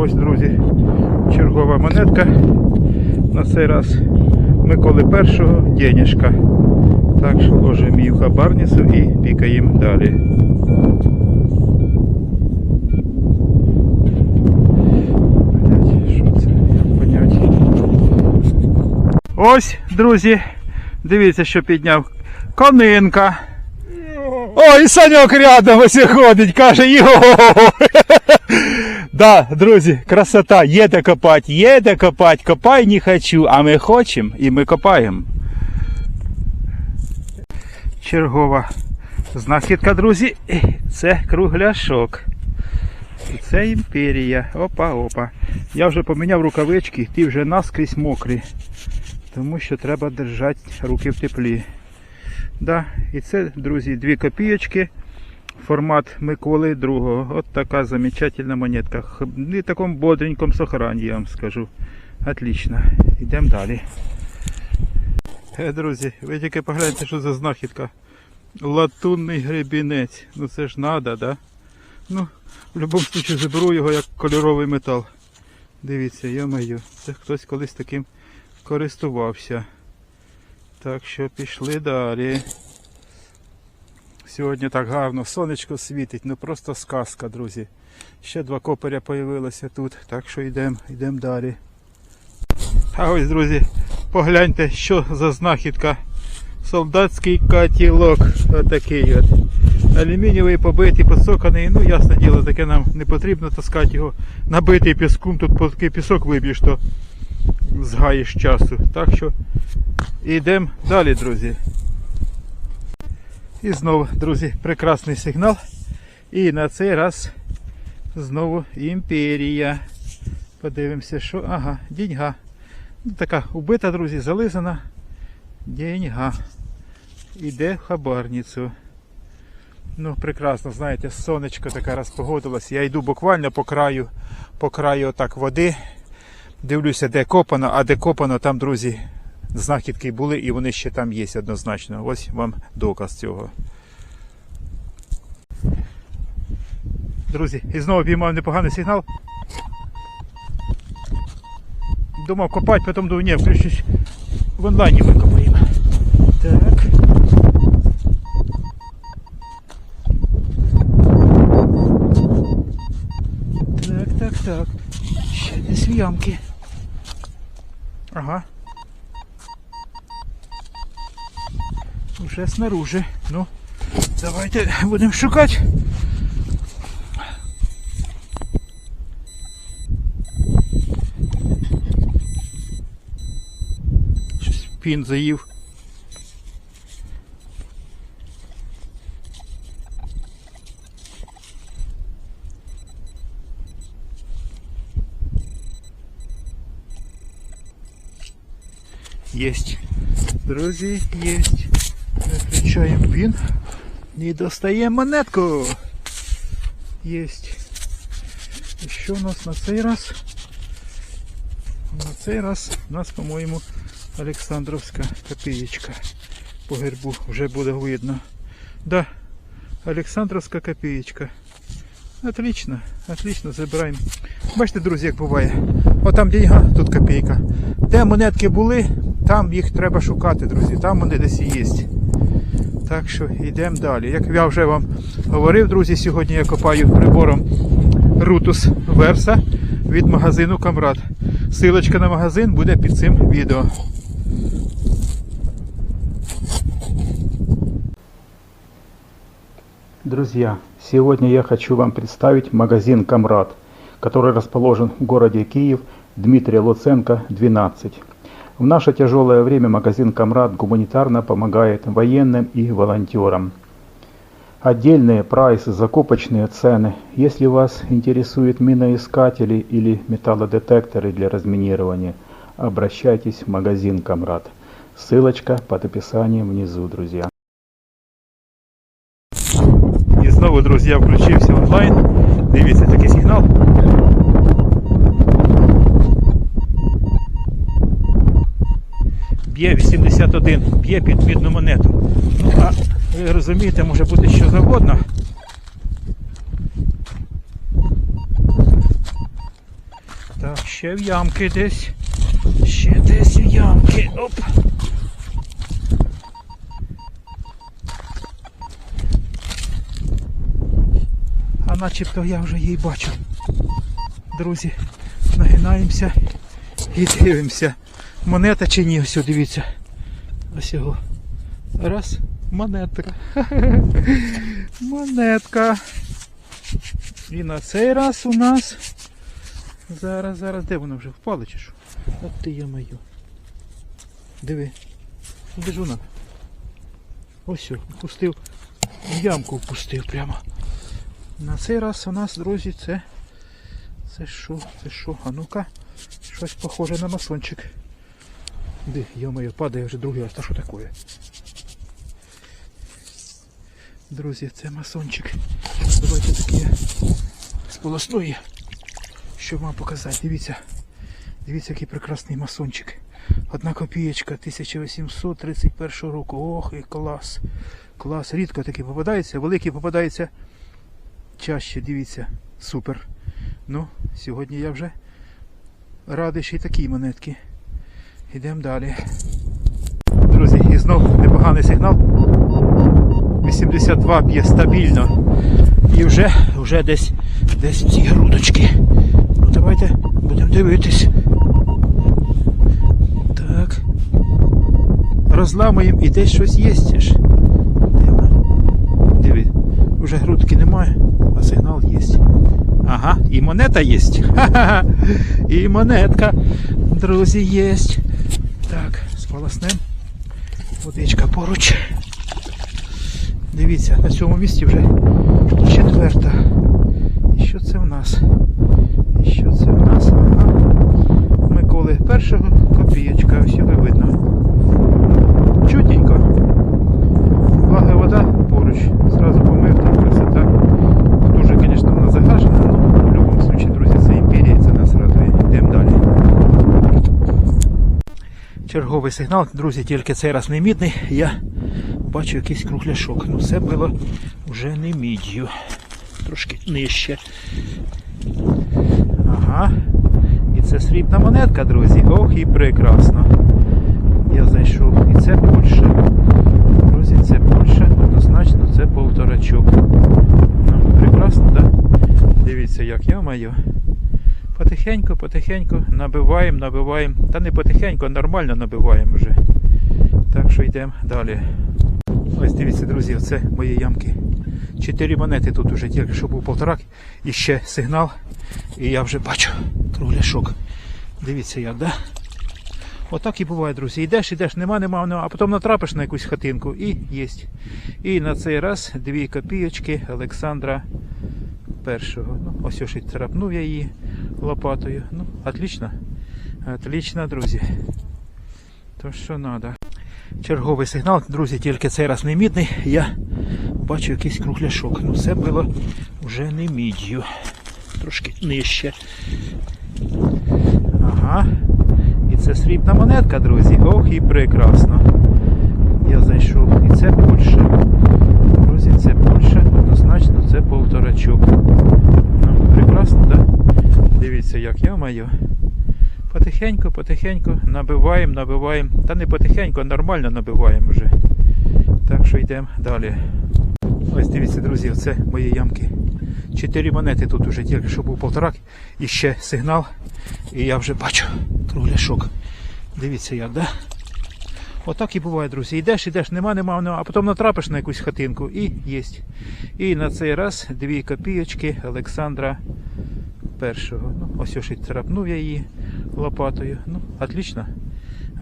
Ось, друзі, чергова монетка. На цей раз Миколи першого денежка. Так що ложимо її в хабарницю і пікаємо далі. Ось, друзі, дивіться, що підняв. Конинка. Ой, Саньок рядом ось ходить, каже, його. Да, друзі, красота, є де копати, є де копати, копай не хочу, а ми хочемо і ми копаємо. Чергова знахідка, друзі, це кругляшок. І це імперія. Опа, опа. Я вже поміняв рукавички, ті вже наскрізь мокрі. Тому що треба держати руки в теплі. Да, і це, друзі, дві копійочки. Формат Миколи II. От така замечательна монетка. Не такому бодренькому сохрані, я вам скажу. Отлично. Йдемо далі. Е, друзі, ви тільки погляньте, що за знахідка. Латунний гребінець. Ну це ж надо, да? Ну, в будь-якому випадку заберу його як кольоровий метал. Дивіться, я маю. Це хтось колись таким користувався. Так що пішли далі. Сьогодні так гарно сонечко світить, ну просто сказка, друзі. Ще два копаря появилося тут, так що йдемо йдем далі. А ось, друзі, погляньте, що за знахідка. Солдатський котілок. Отакий от. Алюмінієвий побитий, поцоканий. Ну, ясне діло, таке нам не потрібно таскати його. Набитий піском, тут поки пісок виб'єш, то згаєш часу. Так що йдемо далі, друзі. І знову, друзі, прекрасний сигнал. І на цей раз знову імперія. Подивимося, що. Ага, діньга. Ну, Така убита, друзі, зализана. Деньга. Іде в хабарницю. Ну, прекрасно, знаєте, сонечко таке розпогодилось. Я йду буквально по краю, по краю отак води. Дивлюся, де копано, а де копано, там, друзі, знахідки були і вони ще там є однозначно. Ось вам доказ цього. Друзі, і знову піймав непоганий сигнал. Думав копати, потім думав, ні, включусь в онлайні викопаємо. Так. Так, так, так. Ще десь в ямки. Ага. Уже снаружи. Ну, давайте будемо шукати. Щось пін заїв. Есть. Друзі, есть. Виключаємо пін. І достаємо монетку. Есть. І що у нас на цей раз? На цей раз у нас, по-моєму, Олександровська копієчка. По гербу вже буде видно. Да, Олександровська копієчка. Отлично, отлично, забираємо. Бачите, друзі, як буває. О, там деньга, тут копійка. Де монетки були, там їх треба шукати, друзі. Там вони десь і є. Так що йдемо далі. Як я вже вам говорив, друзі, сьогодні я копаю прибором Rutus Versa від магазину Камрад. Силочка на магазин буде під цим відео. Друзья, сегодня я хочу вам представить магазин Камрад, который расположен в городе Киев, Дмитрия Луценко, 12. В наше тяжелое время магазин Камрад гуманитарно помогает военным и волонтерам. Отдельные прайсы, закупочные цены. Если вас интересуют миноискатели или металлодетекторы для разминирования, обращайтесь в магазин Камрад. Ссылочка под описанием внизу, друзья. І знову, друзі, я включився онлайн. Дивіться такий сигнал. Б'є 81, б'є під мідну монету. Ну, а ви розумієте, може бути що завгодно. Так, ще в ямки десь. Ще десь в ямки. Оп. А начебто я вже її бачу. Друзі, нагинаємося і дивимося. Монета чи ні, ось дивіться. Ось його. Раз, монетка. Монетка. І на цей раз у нас. Зараз, зараз, де воно вже впало чи що? От ти я мою. Диви. Де ж вона? Ось, впустив. Ямку впустив прямо. На цей раз у нас, друзі, це. Це що? Це що? А ну-ка. Щось похоже на масончик. Де, йо-моє, падає вже другий раз. Та що таке? Друзі, це масончик. Давайте таке сполосную, щоб вам показати. Дивіться. Дивіться, який прекрасний масончик. Одна копієчка 1831 року. Ох, і клас. Клас. Рідко такі попадаються, великі попадаються чаще, дивіться. Супер. Ну, сьогодні я вже радий ще й такі монетки. Йдемо далі. Друзі, і знов непоганий сигнал. 82 б'є стабільно. І вже, вже десь, десь ці грудочки. Ну давайте будемо дивитись. Так. Розламуємо і десь щось є. ж. Диви, вже грудки немає, а сигнал є. Ага, і монета є. І монетка, друзі, є. Так, сполоснем. Водичка поруч. Дивіться, на цьому місці вже четверта. І що це в нас? І що це в нас? Ага. Миколи першого копієчка, ось його видно. Чутенько. Благо вода поруч. Зразу помив, там красота. Дуже, звісно, вона загажена, але в будь-якому випадку, друзі, це імперія, це нас радує. Йдемо далі. Черговий сигнал, друзі, тільки цей раз не мідний. Я бачу якийсь кругляшок. Ну це було вже не міддю. Трошки нижче. Ага. І це срібна монетка, друзі. Ох і прекрасно. Я зайшов. І це Польща. Друзі, це Польща. Однозначно це полторачок. Ну, прекрасно, так? Да? Дивіться, як я маю. Потихеньку, потихеньку набиваємо, набиваємо. Та не потихеньку, а нормально набиваємо вже. Так що йдемо далі. Ось дивіться, друзі, оце мої ямки. Чотири монети тут уже тільки що був полторак. І ще сигнал. І я вже бачу кругляшок. Дивіться як, да? Отак і буває, друзі. Йдеш, йдеш, нема, нема, нема, а потім натрапиш на якусь хатинку і єсть. І на цей раз дві копійочки Олександра першого. Ну, ось ось і трапнув я її лопатою. Ну, отлично. Отлично, друзі. То що треба. Черговий сигнал, друзі, тільки цей раз не мідний. Я бачу якийсь кругляшок. Ну це було вже не міддю. Трошки нижче. Ага. І це срібна монетка, друзі. Ох і прекрасно. Я зайшов. І це Польща. Друзі, це Польща. Однозначно це полторачок. Ну, прекрасно, так? Да? Маю. Потихеньку, потихеньку набиваємо, набиваємо. Та не потихеньку, а нормально набиваємо вже. Так що йдемо далі. Ось дивіться, друзі, це мої ямки. Чотири монети тут уже тільки що був полторак. І ще сигнал. І я вже бачу кругляшок. Дивіться як, да? Отак і буває, друзі. Йдеш, йдеш, нема, нема, нема, а потім натрапиш на якусь хатинку і єсть. І на цей раз дві копійочки Олександра першого. Ну, ось ось і трапнув я її лопатою. Ну, отлично.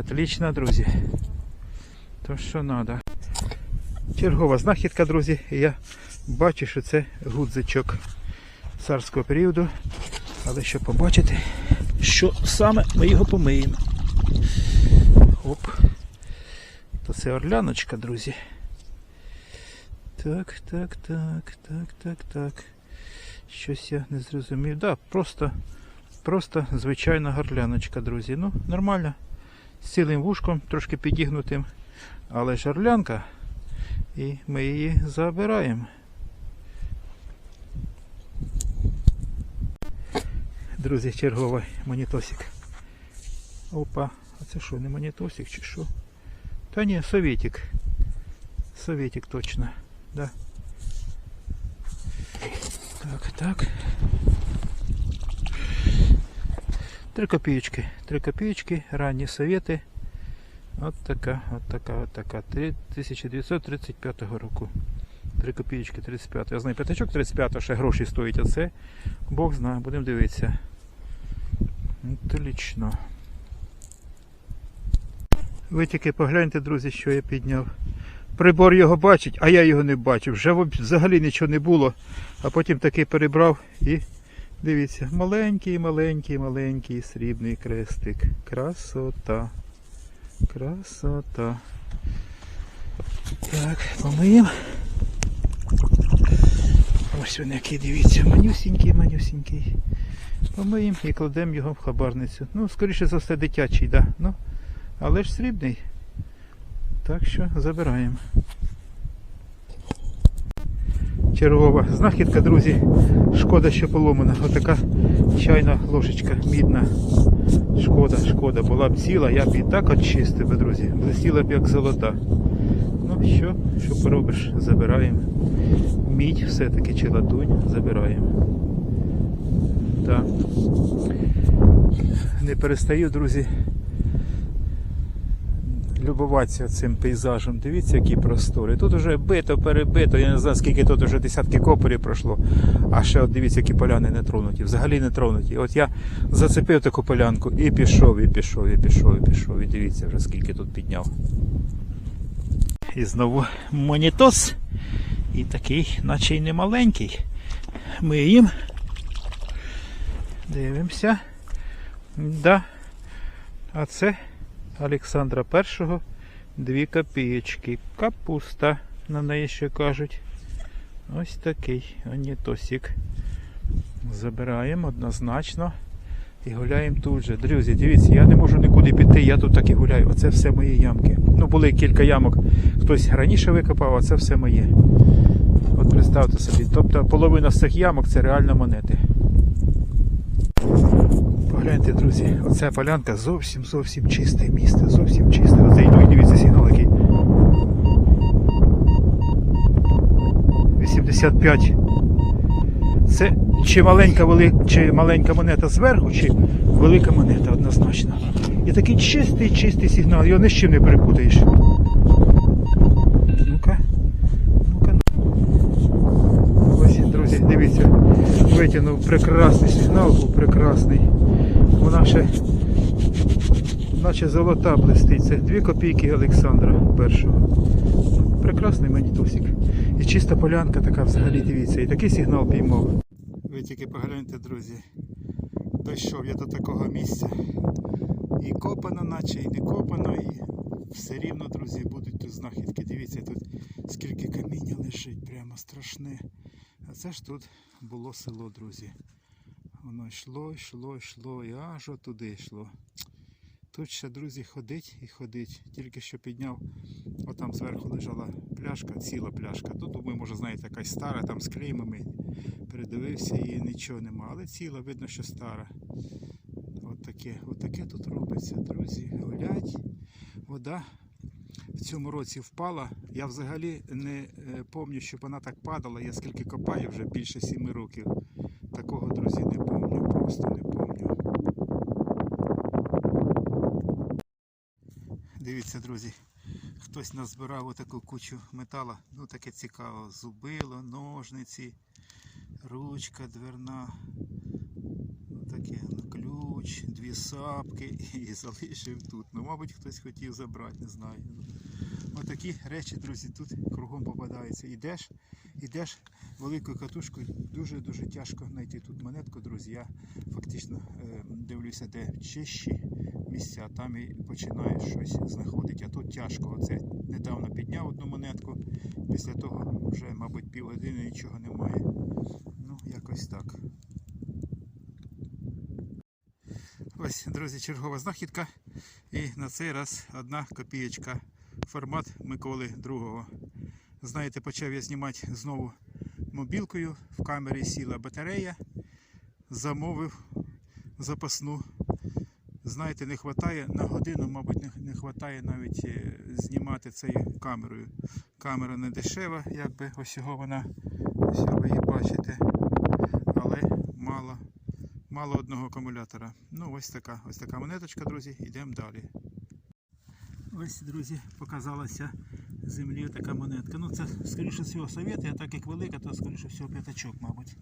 Отлично, друзі. То що треба. Чергова знахідка, друзі. Я бачу, що це гудзичок царського періоду. Але щоб побачити, що саме ми його помиємо. Оп. То це орляночка, друзі. Так, так, так, так, так, так. Щось я не зрозумів. Да, просто, просто звичайна горляночка, друзі. Ну, нормально. З цілим вушком, трошки підігнутим. Але ж орлянка. І ми її забираємо. друзі, черговий монітосик. Опа, а це що, не монітосик чи що? Та ні, совєтик. Совєтик точно. Да. Так, так. Три копеечки. Три копеечки, ранні совєти. От така, от така, от така. 1935 року. 3 копеечки 35. Я знаю, п'ятачок 35, ще гроші стоїть, а це Бог знає, будемо дивитися. Отлично. Ви тільки погляньте, друзі, що я підняв. Прибор його бачить, а я його не бачив. Вже взагалі нічого не було. А потім таки перебрав і дивіться, маленький, маленький, маленький срібний крестик. Красота. Красота. Так, помиємо. Ось він який, дивіться, манюсінький, манюсінький. Помиємо і кладемо його в хабарницю. Ну, скоріше за все, дитячий, да. Ну, але ж срібний. Так що забираємо. Чергова знахідка, друзі. Шкода, що поломана. Отака чайна ложечка мідна. Шкода, шкода. Була б ціла, я б і так очистив, друзі. Блистіла б як золота. Ну що, що поробиш? Забираємо. Мідь все-таки чи латунь забираємо. Так. Не перестаю, друзі, любуватися цим пейзажем. Дивіться, які простори. Тут вже бито, перебито, я не знаю, скільки тут вже десятки копорів пройшло. А ще от дивіться, які поляни не тронуті. Взагалі не тронуті. От я зацепив таку полянку і пішов, і пішов, і пішов, і пішов. І дивіться вже скільки тут підняв. І знову монітос. І такий, наче й не маленький. Ми їм. Дивимося. Да. А це Олександра І. Дві копієчки. Капуста, на неї ще кажуть. Ось такий анітосик. Забираємо однозначно. І гуляємо тут же. Друзі, дивіться, я не можу нікуди піти, я тут так і гуляю. Оце все мої ямки. Ну, були кілька ямок. Хтось раніше викопав, а це все моє. От представте собі. Тобто половина з цих ямок це реально монети. Погляньте, друзі, оця полянка зовсім зовсім чисте місце, зовсім чисте. Оце йду і дивіться сигнал який. 85. Це чи маленька, вели... чи маленька монета зверху, чи велика монета однозначно. І такий чистий, чистий сигнал, його ні з чим не перепутаєш. Ну-ка. Ну-ка. Ось, друзі, дивіться. Витягнув прекрасний сигнал, був прекрасний. Вона ще наче золота блистить. Це 2 копійки Олександра першого. Прекрасний манітосик. І чиста полянка така взагалі дивіться. І такий сигнал піймав. Ви тільки погляньте, друзі. Дійшов я до такого місця. І копано, наче, і не копано, і все рівно, друзі, будуть тут знахідки. Дивіться, тут скільки каміння лежить, прямо страшне. А це ж тут було село, друзі. Воно йшло, йшло, йшло, і аж туди йшло. Тут ще, друзі, ходить і ходить. Тільки що підняв, отам зверху лежала пляшка, ціла пляшка. Тут, думаю, може, знаєте, якась стара, там з клеймами. Передивився і нічого нема. Але ціла, видно, що стара. От таке, от таке тут робиться, друзі. Гулять. Вода в цьому році впала. Я взагалі не е, пам'ятаю, щоб вона так падала. Я скільки копаю вже більше сіми років. Такого, друзі, не пам'ятаю, просто не пам'ятаю. Дивіться, друзі, хтось назбирав отаку кучу метала. Ну таке цікаво. Зубило, ножниці, ручка дверна. Таке ну, ключ, дві сапки і залишив тут. Ну, мабуть, хтось хотів забрати, не знаю. Отакі речі, друзі, тут кругом попадаються. Ідеш, ідеш великою катушкою, дуже-дуже тяжко знайти тут монетку, друзі. Я фактично е, дивлюся, де чищі місця, там і починаєш щось знаходити. А тут тяжко. Оце недавно підняв одну монетку, після того вже, мабуть, півгодини нічого немає. Ну, якось так. Ось, друзі, чергова знахідка. І на цей раз одна копієчка. Формат Миколи II. Знаєте, почав я знімати знову мобілкою. В камері сіла батарея. Замовив запасну. Знаєте, не вистачає на годину, мабуть, не, вистачає навіть е, знімати цією камерою. Камера не дешева, якби ось його вона, ось ви її бачите. Але мало, мало одного акумулятора. Ну, ось така, ось така монеточка, друзі. Йдемо далі. Ось, друзі, показалася землі така монетка. Ну, це, скоріше всього, совєт, а так як велика, то скоріше всього п'ятачок, мабуть.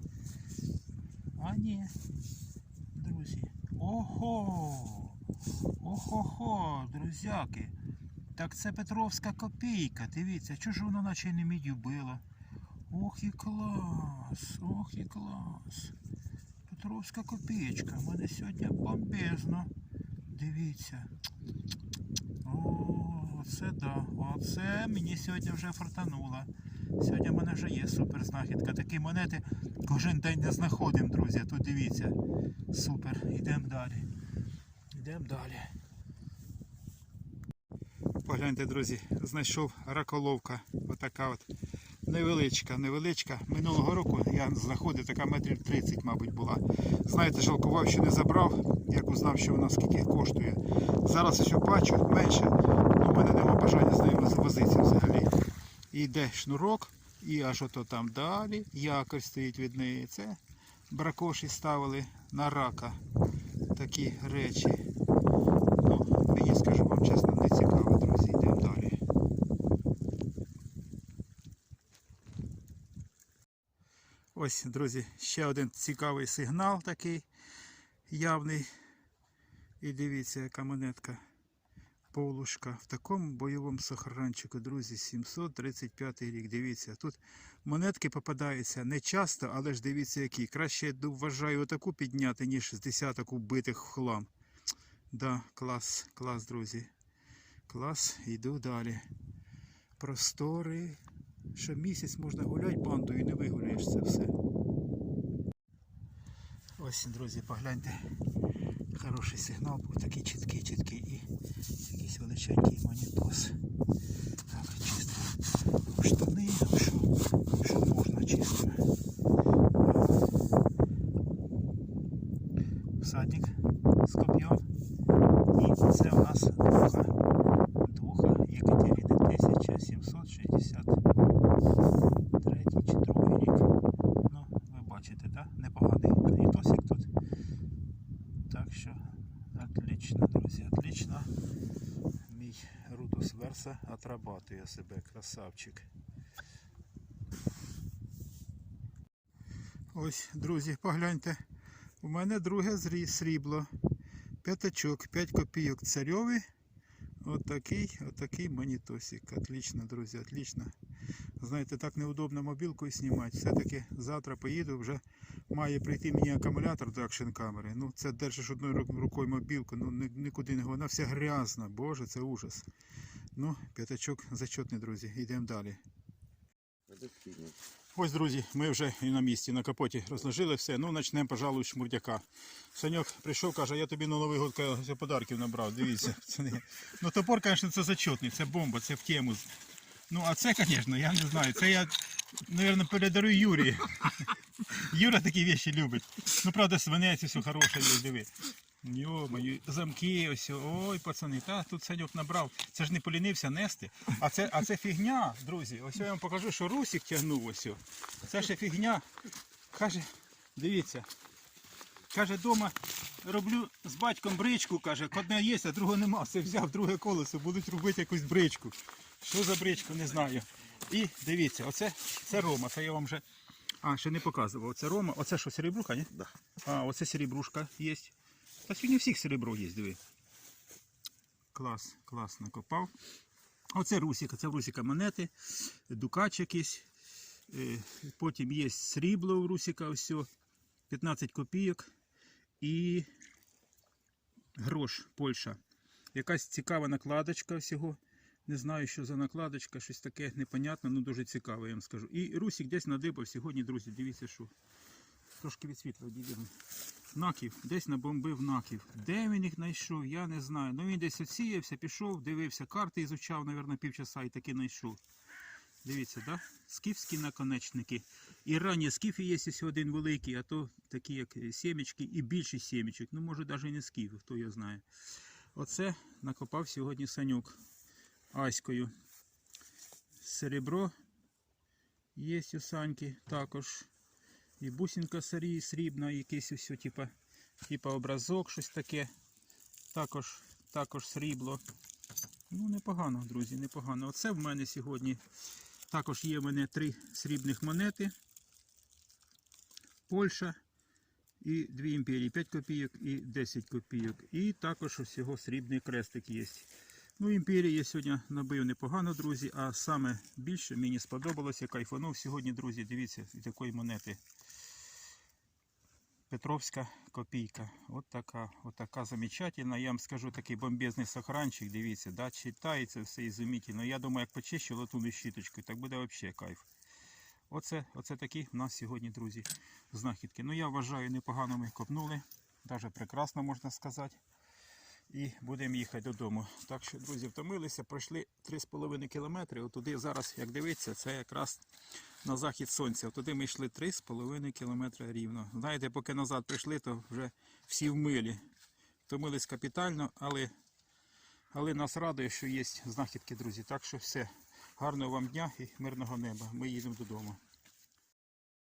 А ні, друзі. Ого! Охо-хо, друзяки. Так це Петровська копійка. Дивіться, чого ж воно наче не мідю било. Ох і клас, ох і клас. Петровська копійка. У мене сьогодні бомбезно. Дивіться. Оце да. Оце мені сьогодні вже фартануло. Сьогодні в мене вже є супер знахідка. Такі монети кожен день не знаходимо, друзі. Тут дивіться. Супер. Йдемо далі. Йдемо далі. Погляньте, друзі, знайшов раколовка. Отака от. Невеличка, невеличка. Минулого року я знаходив така метрів 30, мабуть, була. Знаєте, жалкував, що не забрав, як узнав, що вона скільки коштує. Зараз ось бачу менше, але в мене нема бажання з нею возитися взагалі. І йде шнурок, і аж ото там далі якорь стоїть від неї. Це бракоші ставили на рака. Такі речі. Ну, мені скажу вам чесно, не цікаво, друзі, йдемо далі. Ось, друзі, ще один цікавий сигнал такий явний. І дивіться, яка монетка. Полушка. В такому бойовому сохранчику, друзі, 735 рік. Дивіться, тут монетки попадаються не часто, але ж дивіться які. Краще я вважаю отаку підняти, ніж з десяток убитих в хлам. Да, клас, клас, друзі. Клас, йду далі. Простори. Що місяць можна гуляти бандою і не вигуляєш це все. Ось, друзі, погляньте. Хороший сигнал був такий чіткий, чіткий і якийсь величенький монітос. Так, чисто штани, що, що можна чисто. Всадник з коп'єм. І це у нас духа. Духа Єкатерини 1763 чи другий рік. Ну, ви бачите, да? непоганий монітосик тут. Так що отлично, друзі, отлично. Мій Рутус Верса отрабатує себе, красавчик. Ось, друзі, погляньте. У мене друге срібло. П'ятачок, 5 копійок царьові. Отакий, отакий монітосик. Отлично, друзі, отлично. Знаєте, так неудобно мобілкою знімати. Все-таки завтра поїду, вже має прийти мені акумулятор до акшн камери. Ну, це держиш одною рукою мобілку, ну нікуди не вона вся грязна. Боже, це ужас. Ну, п'ятачок зачетний, друзі. Йдемо далі. Ось, друзі, ми вже і на місці, на капоті розложили все. Ну, почнемо, пожалуй, з шмурдяка. Саньок прийшов, каже, я тобі на Новий год подарків набрав. Дивіться. Ну, топор, звісно, це зачетний, це бомба, це в тему. Ну, а це, звісно, я не знаю. Це я, мабуть, передарую Юрі. Юра такі вещи любить. Ну, правда, свинець все хороше, диви. Йо-моє, замки, ось, ой, пацани, та тут Саньок набрав. Це ж не полінився нести. А це, а це фігня, друзі. Ось я вам покажу, що Русик тягнув ось. Це ще фігня. Каже, дивіться. Каже, дома роблю з батьком бричку, каже, одне є, а другого нема. Все взяв друге колесо, будуть робити якусь бричку. Що за бричку, не знаю. І дивіться, оце це Рома, це я вам вже. А, ще не показував. Це Рома. Оце що, серебруха, ні? Да. А, оце серебрушка є. Та сьогодні всіх серебро є, диви. Клас, клас накопав. Оце Русіка, це в Русіка монети, дукач якийсь. Е, Потім є срібло у Русіка, ось 15 копійок. І грош Польща. Якась цікава накладочка всього. Не знаю, що за накладочка, щось таке непонятне, ну дуже цікаве, я вам скажу. І Русік десь надибав сьогодні, друзі, дивіться, що. Трошки від світла дійдемо. Наків, десь набомбив наків. Де він їх знайшов, я не знаю. Ну він десь оціявся, пішов, дивився карти, ізучав, мабуть, півчаса і таки знайшов. Дивіться, да? скіфські наконечники. І ранні скіфи є один великий, а то такі як сімечки і більші сімечок. Ну, може, навіть не скіф, хто його знає. Оце накопав сьогодні санюк аською. Серебро є у саньки також. І бусинка срібна, якийсь ось, типа, типа образок, щось таке. Також, також срібло. Ну, непогано, друзі, непогано. Оце в мене сьогодні. Також є в мене три срібних монети. Польща і дві імперії, 5 копійок і 10 копійок. І також усього срібний крестик є. Ну, імперії я сьогодні набив непогано, друзі, а саме більше мені сподобалося, кайфанув сьогодні, друзі, дивіться, і такої монети. Петровська копійка. От така, от така замечательна. Я вам скажу такий бомбезний сохранчик. Дивіться, да, читається все ізумітельно. Я думаю, як почищу латунну щіточку, так буде взагалі кайф. Оце, оце такі в нас сьогодні, друзі, знахідки. Ну я вважаю, непогано ми копнули. Навіть прекрасно можна сказати. І будемо їхати додому. Так що, друзі, втомилися, пройшли 3,5 кілометри. Отуди зараз, як дивиться, це якраз на захід сонця. Туди ми йшли 3,5 кілометри рівно. Знаєте, поки назад прийшли, то вже всі в милі. Втомились капітально, але, але нас радує, що є знахідки, друзі. Так що все. Гарного вам дня і мирного неба. Ми їдемо додому.